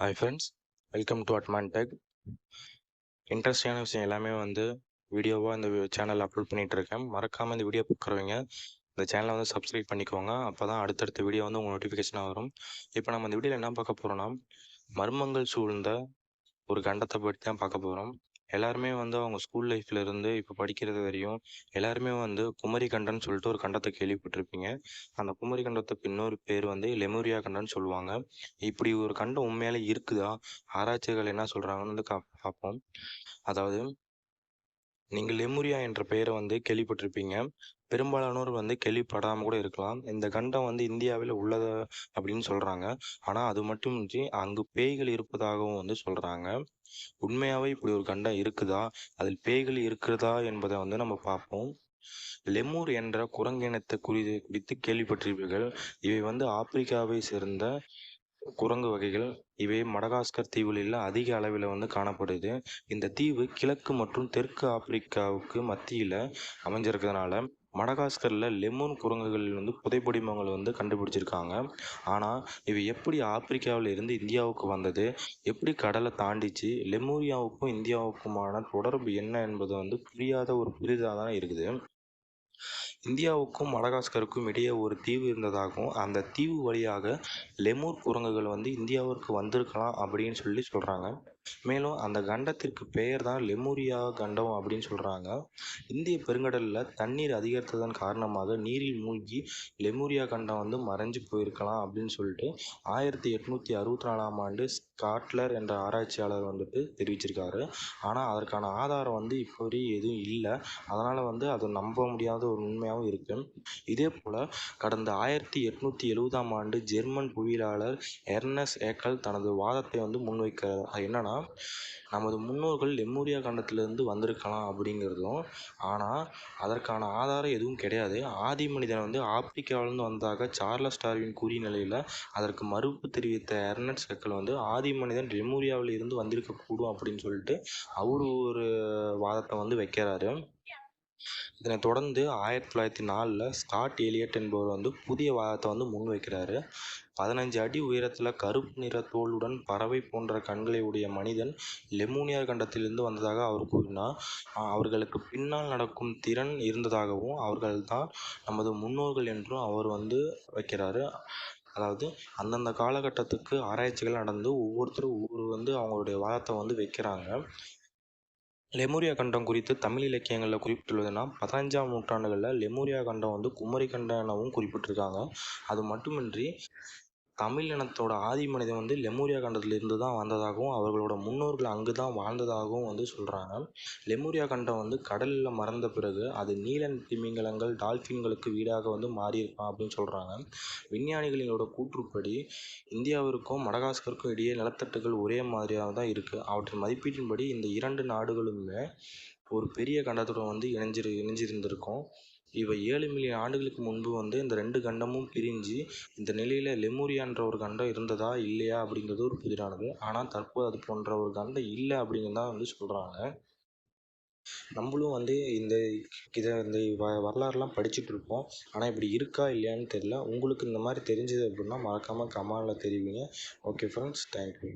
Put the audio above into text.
Hi friends welcome to அட்மான் tech இன்ட்ரெஸ்டிங்கான விஷயம் எல்லாமே வந்து வீடியோவாக இந்த சேனலில் அப்லோட் பண்ணிகிட்டு இருக்கேன் மறக்காமல் இந்த வீடியோ பார்க்குறவங்க இந்த சேனலை வந்து சப்ஸ்கிரைப் பண்ணிக்கோங்க. அப்போ தான் அடுத்தடுத்த வீடியோ வந்து உங்கள் நோட்டிஃபிகேஷனாக வரும். இப்போ நம்ம இந்த வீடியோவில் என்ன பார்க்க போகிறோம்னா மர்மங்கள் சூழ்ந்த ஒரு கண்டத்தை பற்றி தான் பார்க்க போகிறோம் எல்லாருமே வந்து அவங்க ஸ்கூல் லைஃப்ல இருந்து இப்போ படிக்கிறது வரையும் எல்லாருமே வந்து குமரி கண்டன் சொல்லிட்டு ஒரு கண்டத்தை கேள்விப்பட்டிருப்பீங்க. அந்த குமரி கண்டத்துக்கு இன்னொரு பேர் வந்து லெமோரியா கண்டன் சொல்லுவாங்க. இப்படி ஒரு கண்டம் உண்மையாலே இருக்குதா? ஆராய்ச்சிகள் என்ன சொல்றாங்கன்னு வந்து கா- பார்ப்போம். அதாவது நீங்கள் லெமுரியா என்ற பெயரை வந்து கேள்விப்பட்டிருப்பீங்க. பெரும்பாலானோர் வந்து கேள்விப்படாமல் கூட இருக்கலாம். இந்த கண்டம் வந்து இந்தியாவில் உள்ளது அப்படின்னு சொல்றாங்க. ஆனால் அது மட்டுமின்றி அங்கு பேய்கள் இருப்பதாகவும் வந்து சொல்றாங்க. உண்மையாகவே இப்படி ஒரு கண்டம் இருக்குதா? அதில் பேய்கள் இருக்கிறதா என்பதை வந்து நம்ம பார்ப்போம். லெமூர் என்ற குரங்கினத்தை குறி குறித்து கேள்விப்பட்டிருப்பீர்கள். இவை வந்து ஆப்பிரிக்காவை சேர்ந்த குரங்கு வகைகள் இவை மடகாஸ்கர் தீவுகளில் அதிக அளவில் வந்து காணப்படுது. இந்த தீவு கிழக்கு மற்றும் தெற்கு ஆப்பிரிக்காவுக்கு மத்தியில் அமைஞ்சிருக்கிறதுனால மடகாஸ்கரில் லெமூன் குரங்குகள் வந்து புதைப்படிமங்கள் வந்து கண்டுபிடிச்சிருக்காங்க. ஆனால் இவை எப்படி ஆப்பிரிக்காவில் இருந்து இந்தியாவுக்கு வந்தது? எப்படி கடலை தாண்டிச்சு? லெமூரியாவுக்கும் இந்தியாவுக்குமான தொடர்பு என்ன என்பது வந்து புரியாத ஒரு புரிதாக தான் இருக்குது. இந்தியாவுக்கும் மடகாஸ்கருக்கும் இடையே ஒரு தீவு இருந்ததாகவும் அந்த தீவு வழியாக லெமூர் குரங்குகள் வந்து இந்தியாவிற்கு வந்திருக்கலாம் அப்படின்னு சொல்லி சொல்கிறாங்க மேலும் அந்த கண்டத்திற்கு பெயர் தான் லெமூரியா கண்டம் அப்படின்னு சொல்கிறாங்க இந்திய பெருங்கடலில் தண்ணீர் அதிகரித்ததன் காரணமாக நீரில் மூழ்கி லெமூரியா கண்டம் வந்து மறைஞ்சு போயிருக்கலாம் அப்படின்னு சொல்லிட்டு ஆயிரத்தி எட்நூற்றி அறுபத்தி நாலாம் ஆண்டு ஸ்காட்லர் என்ற ஆராய்ச்சியாளர் வந்துட்டு தெரிவிச்சிருக்காரு. ஆனால் அதற்கான ஆதாரம் வந்து இப்போ எதுவும் இல்லை. அதனால் வந்து அது நம்ப முடியாத ஒரு உண்மையாகவும் இருக்கு. இதே போல் கடந்த ஆயிரத்தி எட்நூற்றி எழுபதாம் ஆண்டு ஜெர்மன் புவியியலாளர் எர்னஸ் ஏக்கல் தனது வாதத்தை வந்து முன்வைக்கிறார். என்னன்னா என்னென்னா நமது முன்னோர்கள் லெமூரியா கண்டத்திலிருந்து வந்திருக்கலாம் அப்படிங்கிறதும் ஆனால் அதற்கான ஆதாரம் எதுவும் கிடையாது. ஆதி மனிதன் வந்து ஆப்பிரிக்காவிலிருந்து வந்ததாக சார்லஸ் டார்வின் கூறிய நிலையில் அதற்கு மறுப்பு தெரிவித்த எர்னட் செக்கல் வந்து ஆதி மனிதன் லெமூரியாவில் இருந்து வந்திருக்கக்கூடும் அப்படின்னு சொல்லிட்டு அவர் ஒரு வாதத்தை வந்து வைக்கிறாரு. இதனைத் தொடர்ந்து ஆயிரத்தி தொள்ளாயிரத்தி நாலில் ஸ்காட் ஏலியட் என்பவர் வந்து புதிய வாதத்தை வந்து முன்வைக்கிறாரு. பதினஞ்சு அடி உயரத்தில் கருப்பு நிற தோலுடன் பறவை போன்ற கண்களை உடைய மனிதன் லெமூனியா கண்டத்திலிருந்து வந்ததாக அவர் கூறினார். அவர்களுக்கு பின்னால் நடக்கும் திறன் இருந்ததாகவும் அவர்கள்தான் நமது முன்னோர்கள் என்றும் அவர் வந்து வைக்கிறாரு. அதாவது அந்தந்த காலகட்டத்துக்கு ஆராய்ச்சிகள் நடந்து ஒவ்வொருத்தரும் ஒவ்வொரு வந்து அவங்களுடைய வாதத்தை வந்து வைக்கிறாங்க. லெமூரியா கண்டம் குறித்து தமிழ் இலக்கியங்களில் குறிப்பிட்டுள்ளதுன்னா பதினஞ்சாம் நூற்றாண்டுகளில் லெமூரியா கண்டம் வந்து குமரி கண்டம் எனவும் குறிப்பிட்டிருக்காங்க. அது மட்டுமின்றி தமிழ் இனத்தோட ஆதி மனிதன் வந்து லெமூரியா கண்டத்திலிருந்து தான் வந்ததாகவும் அவர்களோட முன்னோர்கள் அங்கு தான் வாழ்ந்ததாகவும் வந்து சொல்கிறாங்க லெமூரியா கண்டம் வந்து கடலில் மறந்த பிறகு அது நீல திமிங்கலங்கள் டால்ஃபின்களுக்கு வீடாக வந்து மாறியிருக்கலாம் அப்படின்னு சொல்கிறாங்க விஞ்ஞானிகளோட கூற்றுப்படி இந்தியாவிற்கும் மடகாஸ்கருக்கும் இடையே நிலத்தட்டுகள் ஒரே மாதிரியாக தான் இருக்குது அவற்றின் மதிப்பீட்டின்படி இந்த இரண்டு நாடுகளுமே ஒரு பெரிய கண்டத்துடன் வந்து இணைஞ்சிரு இணைஞ்சிருந்திருக்கும். இவை ஏழு மில்லியன் ஆண்டுகளுக்கு முன்பு வந்து இந்த ரெண்டு கண்டமும் பிரிஞ்சு இந்த நிலையில் லெமூரியான்ற ஒரு கண்டம் இருந்ததா இல்லையா அப்படிங்கிறது ஒரு புதிரானது. ஆனால் தற்போது அது போன்ற ஒரு கண்டம் இல்லை அப்படிங்கிறது தான் வந்து சொல்கிறாங்க நம்மளும் வந்து இந்த இதை இந்த வ வரலாறுலாம் படிச்சுட்டு இருப்போம். ஆனால் இப்படி இருக்கா இல்லையான்னு தெரியல. உங்களுக்கு இந்த மாதிரி தெரிஞ்சது அப்படின்னா மறக்காமல் கமாலில் தெரிவிங்க. Okay friends thank you